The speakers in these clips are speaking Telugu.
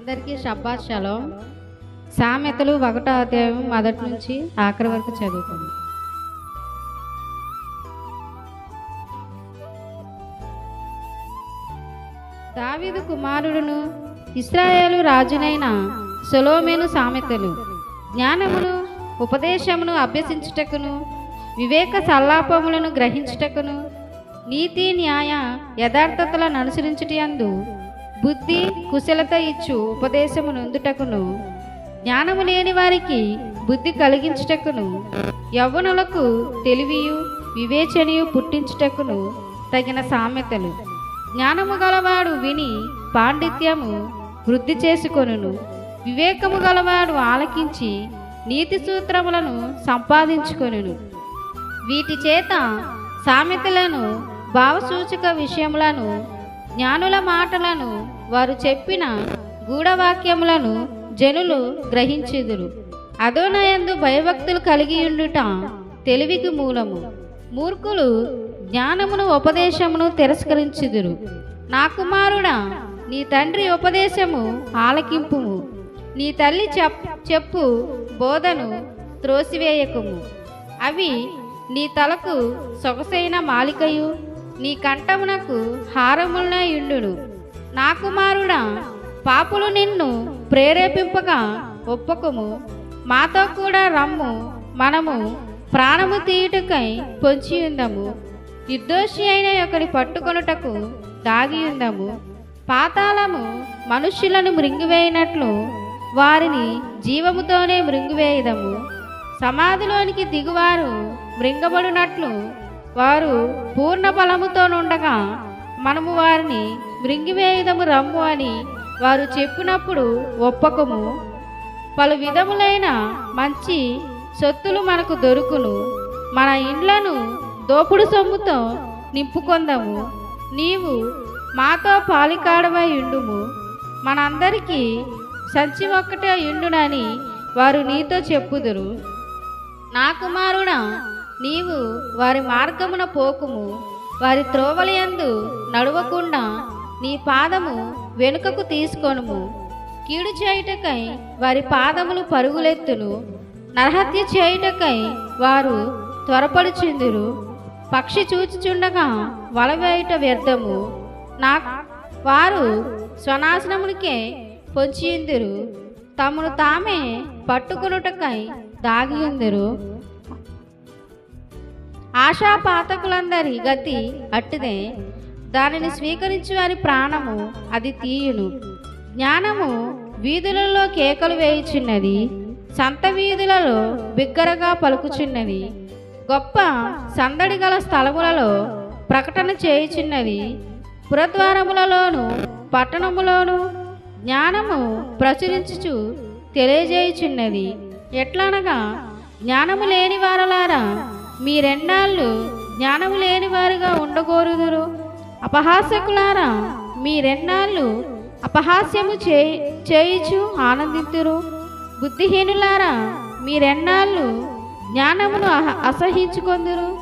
అందరికీ షబ్బాత్ షలోం. సామెతలు ఒకటో అధ్యాయం మొదటి నుంచి ఆఖరి వరకు చదువుకుందాం దావిదు కుమారుడును ఇస్రాయేలు రాజునైన సొలోమేను సామెతలు. జ్ఞానమును ఉపదేశమును అభ్యసించుటకును వివేక సల్లాపములను గ్రహించుటకును నీతి న్యాయ యథార్థతలను అనుసరించుటందు బుద్ధి కుశలత ఇచ్చు ఉపదేశము నొందుటకును. జ్ఞానము లేని వారికి బుద్ధి కలిగించుటకును. యవ్వనులకు తెలివియు వివేచనయు పుట్టించుటకును తగిన సామెతలు. జ్ఞానము గలవాడు విని పాండిత్యము వృద్ధి చేసుకొనును. వివేకము గలవాడు ఆలకించి నీతి సూత్రములను సంపాదించుకొనును. వీటి చేత సామెతలను భావసూచక విషయములను జ్ఞానుల మాటలను వారు చెప్పిన గూఢవాక్యములను జనులు గ్రహించుదురు. అదోనయందు భయభక్తులు కలిగి ఉండుట తెలివికి మూలము. మూర్ఖులు జ్ఞానమును ఉపదేశమును తిరస్కరించుదురు. నా కుమారుడా నీ తండ్రి ఉపదేశము ఆలకింపుము. నీ తల్లి చెప్ చెప్పు బోధను త్రోసివేయకుము. అవి నీ తలకు సొగసైన మాలికయు. నీ కంఠమునకు హారములనే ఇండును. నా కుమారుడా పాపులు నిన్ను ప్రేరేపింపగా ఒప్పకము. మాతో కూడా రమ్ము మనము ప్రాణము తీయుటకై పొంచి ఉందము. నిర్దోషి అయిన ఒకరి పట్టుకొనుటకు దాగి ఉందము. పాతాళము మనుష్యులను మృంగివేయినట్లు వారిని జీవముతోనే మృంగివేయదము. సమాధిలోనికి దిగువారు మృంగబడినట్లు వారు పూర్ణ బలముతో నుండగా మనము వారిని మృంగివేయుదము రమ్ము అని వారు చెప్పినప్పుడు ఒప్పకము. పలు విధములైన మంచి సొత్తులు మనకు దొరుకును. మన ఇండ్లను దోపుడు సొమ్ముతో నింపుకొందము. నీవు మాతో పాలికాడవై ఉండుము. మనందరికీ సంచి ఒక్కటే ఉండునని వారు నీతో చెప్పుదురు. నా కుమారుడా నీవు వారి మార్గమున పోకుము వారి త్రోవలయందు నడవకుండా నీ పాదము వెనుకకు తీసుకొనుము. కీడు చేయుటకై వారి పాదములు పరుగులెత్తును నరహత్య చేయుటకై వారు త్వరపడుచుందురు. పక్షి చూచుచుండగా వలవేయుట వ్యర్థము. నా వారు స్వనాశనమునికే పొంచియుందురు. తమను తామే పట్టుకొనుటకై దాగియుందురు. ఆశాపాతకులందరి గతి అట్టిదే. దానిని స్వీకరించి వారి ప్రాణము అది తీయును. జ్ఞానము వీధులలో కేకలు వేయుచున్నది సంత వీధులలో బిగ్గరగా పలుకుచున్నది గొప్ప సందడి గల స్థలములలో ప్రకటన చేయుచున్నది. పురద్వారములలోను పట్టణములోను జ్ఞానము ప్రచురించుచు తెలియజేయుచున్నది. ఎట్లనగా జ్ఞానము లేని వారలారా మీరెన్నాళ్ళు జ్ఞానము లేని వారుగా ఉండగోరుదురు? అపహాసకులారా మీరెన్నాళ్ళు అపహాస్యము చే చేయుచు ఆనందితురు? బుద్ధిహీనులారా మీరెన్నాళ్ళు జ్ఞానమును అహ- అసహించుకొందురు?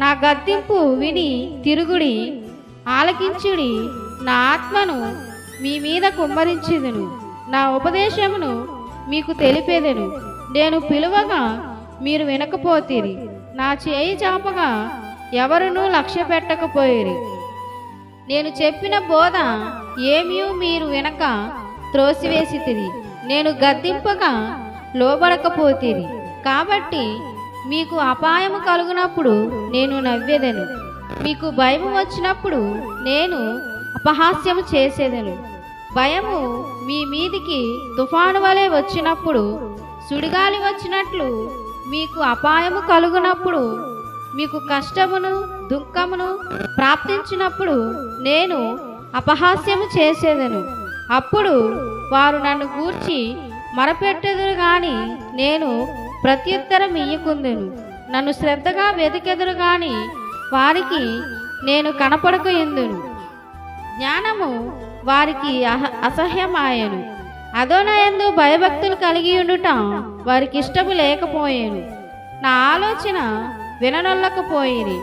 నా గద్దింపు విని తిరుగుడి ఆలకించుడి నా ఆత్మను మీ మీద కుమ్మరించుదును. నా ఉపదేశమును మీకు తెలిపేదను. నేను పిలువగా మీరు వినకపోతీరి. నా చేయి చాపగా ఎవరునూ లక్ష్య పెట్టకపోయిరి. నేను చెప్పిన బోధ ఏమీ మీరు వినక త్రోసివేసితిరి. నేను గద్దింపగా లోబడకపోతీరి. కాబట్టి మీకు అపాయము కలుగునప్పుడు నేను నవ్వేదను. మీకు భయము వచ్చినప్పుడు నేను అపహాస్యము చేసేదను. భయము మీ మీదికి తుఫాను వలె వచ్చినప్పుడు సుడిగాలి వచ్చినట్లు మీకు అపాయము కలుగునప్పుడు మీకు కష్టమును దుఃఖమును ప్రాప్తించినప్పుడు నేను అపహాస్యము చేసేదను. అప్పుడు వారు నన్ను గూర్చి మరపెట్టెదురు గాని నేను ప్రత్యుత్తరం ఇయ్యకుందెను. నన్ను శ్రద్ధగా వెతికెదురు గాని వారికి నేను కనపడక ఎందును. జ్ఞానము వారికి అహ అసహ్యమాయను. అదోనాయందు భయభక్తులు కలిగి ఉండుట వారికి ఇష్టము లేకపోయేను. నా ఆలోచన విననొల్లకపోయిరి.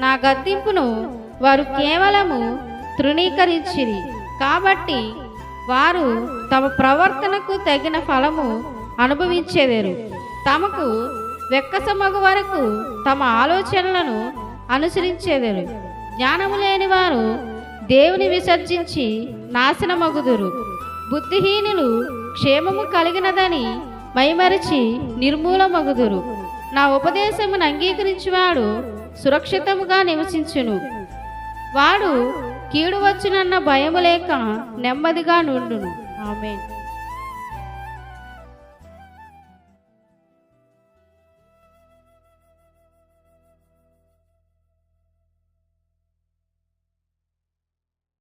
నా గద్దింపును వారు కేవలము తృణీకరించిరి. కాబట్టి వారు తమ ప్రవర్తనకు తగిన ఫలము అనుభవించేదేరు. తమకు వెక్కసమగు వరకు తమ ఆలోచనలను అనుసరించేదేరు. జ్ఞానము లేని వారు దేవుని విసర్జించి నాశనమగుదురు. బుద్ధిహీనులు క్షేమము కలిగినదని మైమరిచి నిర్మూలమగుదురు. నా ఉపదేశమును అంగీకరించువాడు సురక్షితముగా నివసించును. వాడు కీడు వచ్చునన్న భయము లేక నెమ్మదిగా నుండును. ఆమె